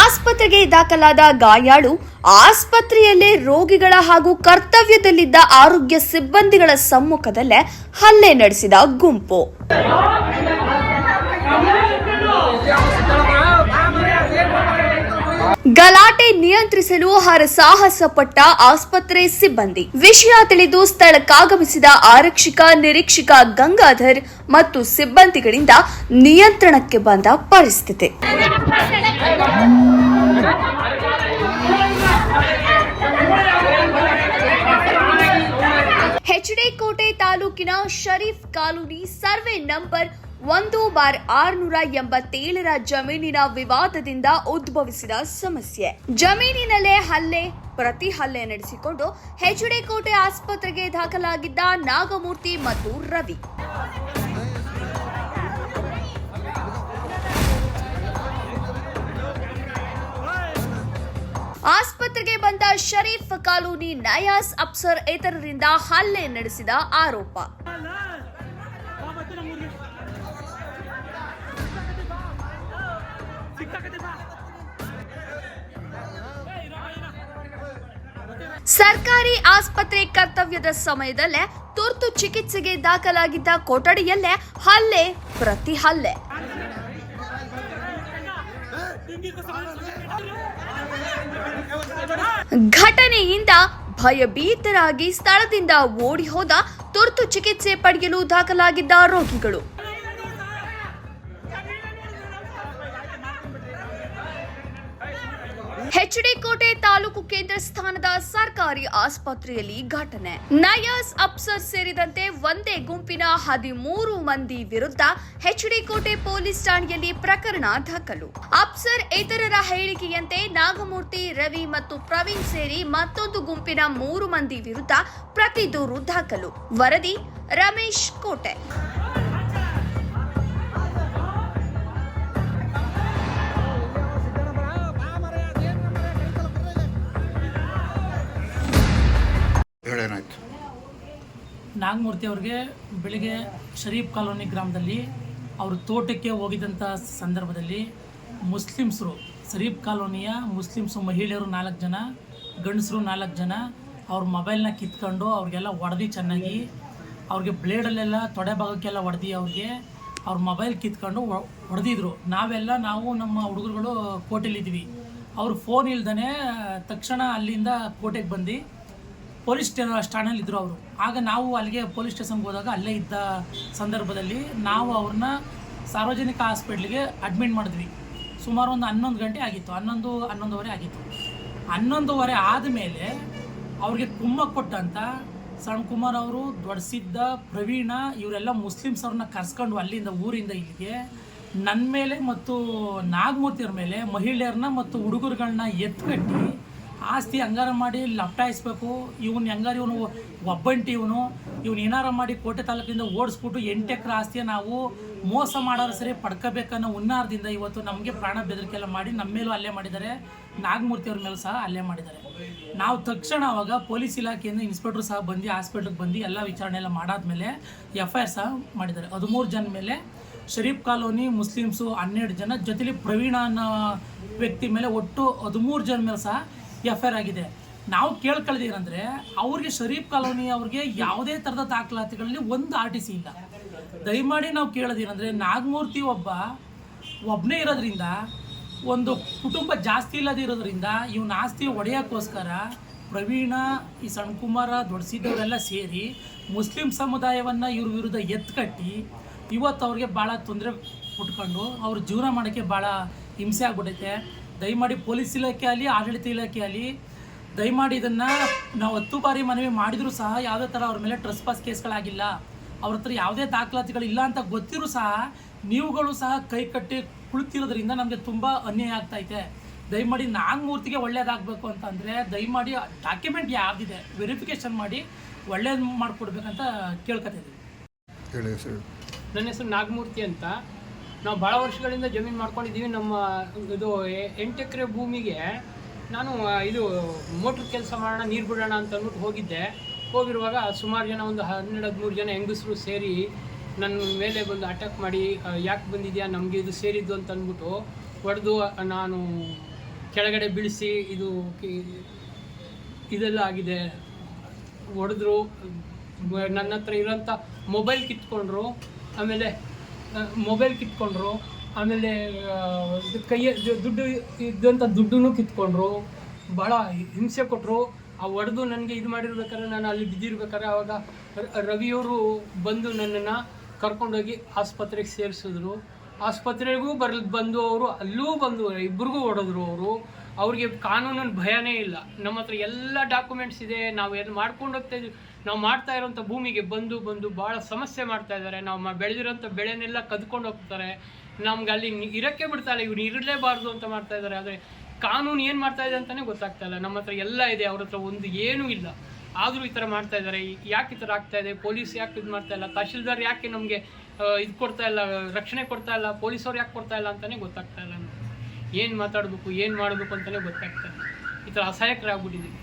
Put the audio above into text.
ಆಸ್ಪತ್ರೆಗೆ ದಾಖಲಾದ ಗಾಯಾಳು ಆಸ್ಪತ್ರೆಯಲ್ಲೇ ರೋಗಿಗಳ ಹಾಗೂ ಕರ್ತವ್ಯದಲ್ಲಿದ್ದ ಆರೋಗ್ಯ ಸಿಬ್ಬಂದಿಗಳ ಸಮ್ಮುಖದಲ್ಲೇ ಹಲ್ಲೆ ನಡೆಸಿದ ಗುಂಪು. ಗಲಾಟೆ ನಿಯಂತ್ರಿಸಲು ಹರಸಾಹಸ ಪಟ್ಟ ಆಸ್ಪತ್ರೆ ಸಿಬ್ಬಂದಿ. ವಿಷಯ ತಿಳಿದು ಸ್ಥಳಕ್ಕಾಗಮಿಸಿದ ಆರಕ್ಷಕ, ನಿರೀಕ್ಷಕ ಗಂಗಾಧರ್ ಮತ್ತು ಸಿಬ್ಬಂದಿಗಳಿಂದ ನಿಯಂತ್ರಣಕ್ಕೆ ಬಂದ ಪರಿಸ್ಥಿತಿ. ಹೆಚ್ಡಿ ಕೋಟೆ ತಾಲೂಕಿನ ಶರೀಫ್ ಕಾಲೋನಿ ಸರ್ವೆ ನಂಬರ್ ಒಂದು ಬಾರ್ ಆರ್ನೂರ ಎಂಬತ್ತೇಳರ ಜಮೀನಿನ ವಿವಾದದಿಂದ ಉದ್ಭವಿಸಿದ ಸಮಸ್ಯೆ. ಜಮೀನಿನಲ್ಲೇ ಹಲ್ಲೆ, ಪ್ರತಿ ಹಲ್ಲೆ ನಡೆಸಿಕೊಂಡು ಹೆಚ್ಡಿ ಕೋಟೆ ಆಸ್ಪತ್ರೆಗೆ ದಾಖಲಾಗಿದ್ದ ನಾಗಮೂರ್ತಿ ಮತ್ತು ರವಿ. ಆಸ್ಪತ್ರೆಗೆ ಬಂದ ಶರೀಫ್ ಕಾಲೋನಿ ನಯಾಸ್ ಅಫ್ಸರ್ ಇತರರಿಂದ ಹಲ್ಲೆ ನಡೆಸಿದ ಆರೋಪ. ಸರ್ಕಾರಿ ಆಸ್ಪತ್ರೆ ಕರ್ತವ್ಯದ ಸಮಯದಲ್ಲೇ ತುರ್ತು ಚಿಕಿತ್ಸೆಗೆ ದಾಖಲಾಗಿದ್ದ ಕೊಠಡಿಯಲ್ಲೇ ಹಲ್ಲೆ ಪ್ರತಿ ಹಲ್ಲೆ. ಘಟನೆಯಿಂದ ಭಯಭೀತರಾಗಿ ಸ್ಥಳದಿಂದ ಓಡಿ ಹೋದ ತುರ್ತು ಚಿಕಿತ್ಸೆ ಪಡೆಯಲು ದಾಖಲಾಗಿದ್ದ ರೋಗಿಗಳು. ಹೆಚ್ಡಿ ಕೋಟೆ ತಾಲೂಕು ಕೇಂದ್ರ ಸ್ಥಾನದ ಸರ್ಕಾರಿ ಆಸ್ಪತ್ರೆಯಲ್ಲಿ ಘಟನೆ. ನಯಾಸ್ ಅಪ್ಸರ್ ಸೇರಿದಂತೆ ಒಂದೇ ಗುಂಪಿನ ಹದಿಮೂರು ಮಂದಿ ವಿರುದ್ಧ ಹೆಚ್ಡಿ ಕೋಟೆ ಪೊಲೀಸ್ ಠಾಣೆಯಲ್ಲಿ ಪ್ರಕರಣ ದಾಖಲು. ಅಪ್ಸರ್ ಇತರರ ಹೇಳಿಕೆಯಂತೆ ನಾಗಮೂರ್ತಿ, ರವಿ ಮತ್ತು ಪ್ರವೀಣ್ ಸೇರಿ ಮತ್ತೊಂದು ಗುಂಪಿನ ಮೂರು ಮಂದಿ ವಿರುದ್ಧ ಪ್ರತಿ ದೂರು ದಾಖಲು. ವರದಿ, ರಮೇಶ್ ಕೋಟೆ. ನಾಗಮೂರ್ತಿ ಅವ್ರಿಗೆ ಬೆಳಿಗ್ಗೆ ಶರೀಫ್ ಕಾಲೋನಿ ಗ್ರಾಮದಲ್ಲಿ ಅವರು ತೋಟಕ್ಕೆ ಹೋಗಿದ್ದಂಥ ಸಂದರ್ಭದಲ್ಲಿ ಮುಸ್ಲಿಮ್ಸರು, ಶರೀಫ್ ಕಾಲೋನಿಯ ಮುಸ್ಲಿಮ್ಸು ಮಹಿಳೆಯರು ನಾಲ್ಕು ಜನ, ಗಂಡಸರು ನಾಲ್ಕು ಜನ, ಅವ್ರ ಮೊಬೈಲ್ನ ಕಿತ್ಕೊಂಡು ಅವ್ರಿಗೆಲ್ಲ ಹೊಡೆದು ಚೆನ್ನಾಗಿ, ಅವ್ರಿಗೆ ಬ್ಲೇಡಲ್ಲೆಲ್ಲ ತೊಡೆ ಭಾಗಕ್ಕೆಲ್ಲ ಹೊಡೆದು ಅವ್ರಿಗೆ ಅವ್ರ ಮೊಬೈಲ್ ಕಿತ್ಕೊಂಡು ಹೊಡೆದಿದ್ರು. ನಾವೆಲ್ಲ ನಾವು ನಮ್ಮ ಹುಡುಗರುಗಳು ಕೋಟೆಲಿದ್ವಿ ಅವ್ರ ಫೋನ್ ಇಲ್ದೇ ತಕ್ಷಣ ಅಲ್ಲಿಂದ ಕೋಟೆಗೆ ಬಂದು ಪೊಲೀಸ್ ಸ್ಟ್ಯಾಂಡಲ್ಲಿ ಇದ್ದರು ಅವರು. ಆಗ ನಾವು ಅಲ್ಲಿಗೆ ಪೊಲೀಸ್ ಸ್ಟೇಷನ್ಗೆ ಹೋದಾಗ ಅಲ್ಲೇ ಇದ್ದ ಸಂದರ್ಭದಲ್ಲಿ ನಾವು ಅವ್ರನ್ನ ಸಾರ್ವಜನಿಕ ಹಾಸ್ಪಿಟ್ಲಿಗೆ ಅಡ್ಮಿಟ್ ಮಾಡಿದ್ವಿ. ಸುಮಾರು ಒಂದು ಹನ್ನೊಂದು ಗಂಟೆ ಆಗಿತ್ತು. ಹನ್ನೊಂದು, ಹನ್ನೊಂದುವರೆ ಆಗಿತ್ತು. ಹನ್ನೊಂದುವರೆ ಆದಮೇಲೆ ಅವ್ರಿಗೆ ಕುಮ್ಮ ಕೊಟ್ಟಂತ ಸಣ್ಣ ಕುಮಾರ್ ಅವರು ದೊಡ್ಡಸಿದ್ದ ಪ್ರವೀಣ, ಇವರೆಲ್ಲ ಮುಸ್ಲಿಮ್ಸ್ ಅವ್ರನ್ನ ಕರ್ಸ್ಕೊಂಡು ಅಲ್ಲಿಂದ ಊರಿಂದ ಇಲ್ಲಿಗೆ ನನ್ನ ಮೇಲೆ ಮತ್ತು ನಾಗಮೂರ್ತಿಯವ್ರ ಮೇಲೆ ಮಹಿಳೆಯರನ್ನ ಮತ್ತು ಹುಡುಗರುಗಳನ್ನ ಎತ್ಕಟ್ಟಿ ಆಸ್ತಿ ಹಂಗಾರ ಮಾಡಿ ಲಪ್ಟಾಯಿಸ್ಬೇಕು. ಇವನು ಹೆಂಗಾರ ಇವನು ಒಬ್ಬಂಟಿ ಇವನು. ಇವನು ಏನಾರ ಮಾಡಿ ಕೋಟೆ ತಾಲೂಕಿಂದ ಓಡಿಸ್ಬಿಟ್ಟು ಎಂಟು ಎಕರೆ ಆಸ್ತಿಯ ನಾವು ಮೋಸ ಮಾಡೋರು ಸರಿ ಪಡ್ಕೋಬೇಕನ್ನೋ ಹುನ್ನಾರದಿಂದ ಇವತ್ತು ನಮಗೆ ಪ್ರಾಣ ಬೆದರಿಕೆ ಎಲ್ಲ ಮಾಡಿ ನಮ್ಮ ಮೇಲೂ ಅಲ್ಲೇ ಮಾಡಿದ್ದಾರೆ. ನಾಗಮೂರ್ತಿ ಅವ್ರ ಮೇಲೆ ಸಹ ಅಲ್ಲೇ ಮಾಡಿದ್ದಾರೆ. ನಾವು ತಕ್ಷಣ ಅವಾಗ ಪೊಲೀಸ್ ಇಲಾಖೆಯಿಂದ ಇನ್ಸ್ಪೆಕ್ಟ್ರು ಸಹ ಬಂದು, ಹಾಸ್ಪಿಟ್ಲಿಗೆ ಬಂದು ಎಲ್ಲ ವಿಚಾರಣೆ ಎಲ್ಲ ಮಾಡಾದ್ಮೇಲೆ ಎಫ್ ಐ ಆರ್ ಸಹ ಮಾಡಿದ್ದಾರೆ. ಹದಿಮೂರು ಜನ ಮೇಲೆ ಶರೀಫ್ ಕಾಲೋನಿ ಮುಸ್ಲಿಮ್ಸು ಹನ್ನೆರಡು ಜನ, ಜೊತೆಲಿ ಪ್ರವೀಣ ಅನ್ನೋ ವ್ಯಕ್ತಿ ಮೇಲೆ ಒಟ್ಟು ಹದಿಮೂರು ಜನ ಮೇಲೆ ಸಹ ಎಫ್ ಆಗಿದೆ. ನಾವು ಕೇಳ್ಕೊಳ್ಳೋದೇನೆಂದರೆ ಅವ್ರಿಗೆ ಶರೀಫ್ ಕಾಲೋನಿ ಅವ್ರಿಗೆ ಯಾವುದೇ ಥರದ ದಾಖಲಾತಿಗಳಲ್ಲಿ ಒಂದು ಆರ್ ಟಿ ಇಲ್ಲ. ದಯಮಾಡಿ ನಾವು ಕೇಳೋದೇನೆಂದರೆ ನಾಗಮೂರ್ತಿ ಒಬ್ಬ ಒಬ್ಬನೇ ಇರೋದ್ರಿಂದ, ಒಂದು ಕುಟುಂಬ ಜಾಸ್ತಿ ಇಲ್ಲದಿರೋದ್ರಿಂದ ಇವನ ಆಸ್ತಿ ಒಡೆಯೋಕ್ಕೋಸ್ಕರ ಪ್ರವೀಣ, ಈ ಸಣ್ಕುಮಾರ ದೊಡ್ಡಸಿದ್ದವರೆಲ್ಲ ಸೇರಿ ಮುಸ್ಲಿಂ ಸಮುದಾಯವನ್ನು ಇವ್ರ ವಿರುದ್ಧ ಎತ್ಕಟ್ಟಿ, ಇವತ್ತು ಅವ್ರಿಗೆ ಭಾಳ ತೊಂದರೆ ಕೊಟ್ಕೊಂಡು ಅವ್ರ ಜೀವನ ಮಾಡೋಕ್ಕೆ ಭಾಳ ಹಿಂಸೆ ಆಗ್ಬಿಟ್ಟೈತೆ ದಯಮಾಡಿ ಪೊಲೀಸ್ ಇಲಾಖೆ ಆಗಲಿ ಆಡಳಿತ ಇಲಾಖೆ ಆಗಲಿ ದಯಮಾಡಿ ಇದನ್ನು ನಾವು ಹತ್ತು ಬಾರಿ ಮನವಿ ಮಾಡಿದರೂ ಸಹ ಯಾವುದೇ ಥರ ಅವ್ರ ಮೇಲೆ ಟ್ರಸ್ ಪಾಸ್ ಕೇಸ್ಗಳಾಗಿಲ್ಲ. ಅವ್ರ ಹತ್ರ ಯಾವುದೇ ದಾಖಲಾತಿಗಳು ಇಲ್ಲ ಅಂತ ಗೊತ್ತಿರೂ ಸಹ ನೀವುಗಳು ಸಹ ಕೈ ಕಟ್ಟಿ ಕುಳಿತಿರೋದ್ರಿಂದ ನಮಗೆ ತುಂಬ ಅನ್ಯಾಯ ಆಗ್ತೈತೆ ದಯಮಾಡಿ ನಾಗಮೂರ್ತಿಗೆ ಒಳ್ಳೇದಾಗಬೇಕು ಅಂತಂದರೆ ದಯಮಾಡಿ ಡಾಕ್ಯುಮೆಂಟ್ ಯಾವುದಿದೆ ವೆರಿಫಿಕೇಷನ್ ಮಾಡಿ ಒಳ್ಳೇದು ಮಾಡಿಕೊಡ್ಬೇಕಂತ ಕೇಳ್ಕೊತಿದ್ದೀವಿ ನನ್ನ ಹೆಸರು ನಾಗಮೂರ್ತಿ ಅಂತ. ನಾವು ಭಾಳ ವರ್ಷಗಳಿಂದ ಜಮೀನು ಮಾಡ್ಕೊಂಡಿದ್ದೀವಿ. ನಮ್ಮ ಇದು ಎಂಟು ಎಕರೆ ಭೂಮಿಗೆ ನಾನು ಇದು ಮೋಟ್ರ್ ಕೆಲಸ ಮಾಡೋಣ, ನೀರು ಬಿಡೋಣ ಅಂತ ಅಂದ್ಬಿಟ್ಟು ಹೋಗಿದ್ದೆ. ಹೋಗಿರುವಾಗ ಸುಮಾರು ಜನ ಒಂದು ಹನ್ನೆರಡು, ಹದಿಮೂರು ಜನ ಹೆಂಗಸರು ಸೇರಿ ನನ್ನ ಮೇಲೆ ಬಂದು ಅಟ್ಯಾಕ್ ಮಾಡಿ ಯಾಕೆ ಬಂದಿದೆಯಾ, ನಮಗೆ ಇದು ಸೇರಿದ್ದು ಅಂತ ಅಂದ್ಬಿಟ್ಟು ಹೊಡೆದು ನಾನು ಕೆಳಗಡೆ ಬೀಳಿಸಿ ಇದು ಇದೆಲ್ಲ ಆಗಿದೆ. ಹೊಡೆದ್ರು ನನ್ನ ಹತ್ರ ಇರೋಂಥ ಮೊಬೈಲ್ ಕಿತ್ಕೊಂಡ್ರು. ಆಮೇಲೆ ಮೊಬೈಲ್ ಕಿತ್ಕೊಂಡ್ರು, ಆಮೇಲೆ ಕೈಯ ದುಡ್ಡು ಇದ್ದಂಥ ದುಡ್ಡನ್ನು ಕಿತ್ಕೊಂಡ್ರು. ಭಾಳ ಹಿಂಸೆ ಕೊಟ್ಟರು ಆ ಹೊಡೆದು ನನಗೆ ಇದು ಮಾಡಿರ್ಬೇಕಾದ್ರೆ ನಾನು ಅಲ್ಲಿ ಬಿದ್ದಿರ್ಬೇಕಾದ್ರೆ ಆವಾಗ ರವಿಯವರು ಬಂದು ನನ್ನನ್ನು ಕರ್ಕೊಂಡೋಗಿ ಆಸ್ಪತ್ರೆಗೆ ಸೇರಿಸಿದ್ರು. ಆಸ್ಪತ್ರೆಗೂ ಬರ್ ಬಂದು ಅವರು ಅಲ್ಲೂ ಬಂದು ಇಬ್ರಿಗೂ ಹೊಡೆದ್ರು ಅವರು. ಅವ್ರಿಗೆ ಕಾನೂನಿನ ಭಯನೇ ಇಲ್ಲ. ನಮ್ಮ ಹತ್ರ ಎಲ್ಲ ಡಾಕ್ಯುಮೆಂಟ್ಸ್ ಇದೆ, ನಾವು ಏನು ಮಾಡ್ಕೊಂಡು ಹೋಗ್ತಾ ನಾವು ಮಾಡ್ತಾ ಇರೋಂಥ ಭೂಮಿಗೆ ಬಂದು ಬಂದು ಭಾಳ ಸಮಸ್ಯೆ ಮಾಡ್ತಾ ಇದ್ದಾರೆ. ನಾವು ಬೆಳೆದಿರೋಂಥ ಬೆಳೆನೆಲ್ಲ ಕದ್ಕೊಂಡು ಹೋಗ್ತಾರೆ. ನಮ್ಗೆ ಅಲ್ಲಿ ಇರೋಕ್ಕೆ ಇರಕ್ಕೆ ಬಿಡ್ತಾ ಇಲ್ಲ. ಇವ್ರು ಇರಲೇಬಾರ್ದು ಅಂತ ಮಾಡ್ತಾ ಇದ್ದಾರೆ. ಆದರೆ ಕಾನೂನು ಏನು ಮಾಡ್ತಾ ಇದೆ ಅಂತಲೇ ಗೊತ್ತಾಗ್ತಾ ಇಲ್ಲ. ನಮ್ಮ ಹತ್ರ ಎಲ್ಲ ಇದೆ. ಅವ್ರ ಹತ್ರ ಒಂದು ಏನೂ ಇಲ್ಲ. ಆದರೂ ಈ ಥರ ಮಾಡ್ತಾ ಇದ್ದಾರೆ. ಯಾಕೆ ಈ ಥರ ಆಗ್ತಾ ಇದೆ? ಪೊಲೀಸ್ ಯಾಕೆ ಇದು ಮಾಡ್ತಾ ಇಲ್ಲ? ತಹಶೀಲ್ದಾರ್ ಯಾಕೆ ನಮಗೆ ಇದು ಕೊಡ್ತಾ ಇಲ್ಲ? ರಕ್ಷಣೆ ಕೊಡ್ತಾ ಇಲ್ಲ? ಪೊಲೀಸವ್ರು ಯಾಕೆ ಕೊಡ್ತಾ ಇಲ್ಲ ಅಂತಲೇ ಗೊತ್ತಾಗ್ತಾ ಇಲ್ಲ ಏನು ಮಾತಾಡಬೇಕು? ಏನು ಮಾಡಬೇಕು ಅಂತಲೇ ಗೊತ್ತಾಗ್ತಾ ಇಲ್ಲ. ಈ ಥರ ಅಸಹಾಯಕರಾಗ್ಬಿಟ್ಟಿದ್ದೀವಿ